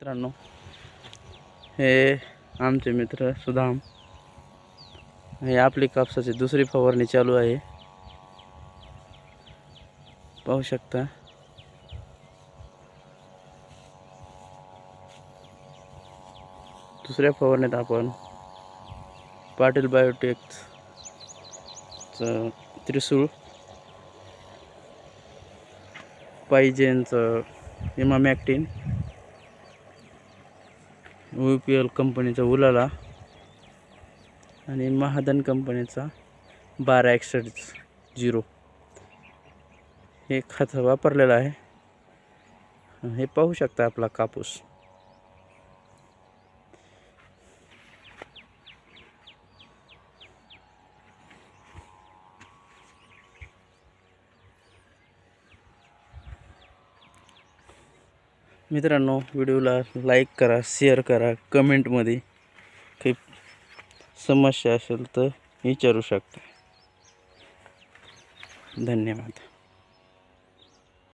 मित्रांनो हे आमचे मित्र सुदाम हे आपली कापसाची दुसरी फवारणी चालू आहे. पाहू शकता. दुसऱ्या फवारणीत आपण पाटील बायोटेकचं त्रिसूळ पाहिजेंचं इमामॅक्टिन यू पी एल कंपनीचा उलाला आणि महादन कंपनीचा बारा एकसष्ट झिरो हे खत वापरलेलं आहे. हे पाहू शकता आपला कापूस. मित्रांनो व्हिडिओला लाईक करा शेअर करा कमेंटमध्ये काही समस्या असेल तर विचारू शकता. धन्यवाद.